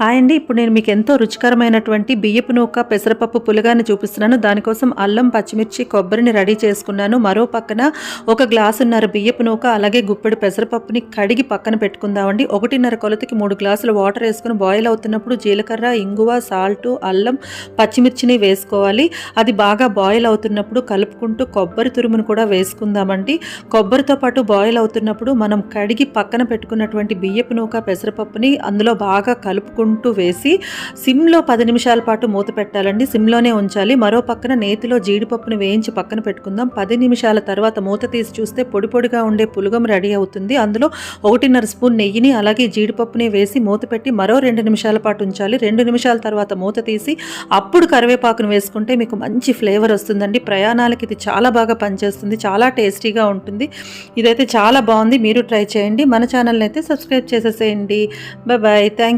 Hi అండి. ఇప్పుడు నేను మీకు ఎంతో రుచికరమైనటువంటి బియ్యపు నూక పెసరపప్పు పులగాన్ని చూపిస్తున్నాను. దానికోసం అల్లం పచ్చిమిర్చి కొబ్బరిని రెడీ చేసుకున్నాను. మరో పక్కన ఒక గ్లాసున్నర బియ్యపు నూక అలాగే గుప్పెడు పెసరపప్పుని కడిగి పక్కన పెట్టుకుందామండి. ఒకటిన్నర కొలతకి మూడు గ్లాసులు వాటర్ వేసుకుని బాయిల్ అవుతున్నప్పుడు జీలకర్ర ఇంగువ సాల్ట్ అల్లం పచ్చిమిర్చిని వేసుకోవాలి. అది బాగా బాయిల్ అవుతున్నప్పుడు కలుపుకుంటూ కొబ్బరి తురుమును కూడా వేసుకుందామండి. కొబ్బరితో పాటు బాయిల్ అవుతున్నప్పుడు మనం కడిగి పక్కన పెట్టుకున్నటువంటి బియ్యపు నూక పెసరపప్పుని అందులో బాగా కలుపుకుంటూ వేసి సిమ్లో పది నిమిషాల పాటు మూత పెట్టాలండి. సిమ్లోనే ఉంచాలి. మరో పక్కన నేతిలో జీడిపప్పును వేయించి పక్కన పెట్టుకుందాం. పది నిమిషాల తర్వాత మూత తీసి చూస్తే పొడి పొడిగా ఉండే పులగం రెడీ అవుతుంది. అందులో ఒకటిన్నర స్పూన్ నెయ్యిని అలాగే జీడిపప్పుని వేసి మూత పెట్టి మరో రెండు నిమిషాల పాటు ఉంచాలి. రెండు నిమిషాల తర్వాత మూత తీసి అప్పుడు కరివేపాకును వేసుకుంటే మీకు మంచి ఫ్లేవర్ వస్తుందండి. ప్రయాణాలకి ఇది చాలా బాగా పనిచేస్తుంది. చాలా టేస్టీగా ఉంటుంది. ఇదైతే చాలా బాగుంది. మీరు ట్రై చేయండి. మన ఛానల్ని అయితే సబ్స్క్రైబ్ చేసేసేయండి. Bye bye thank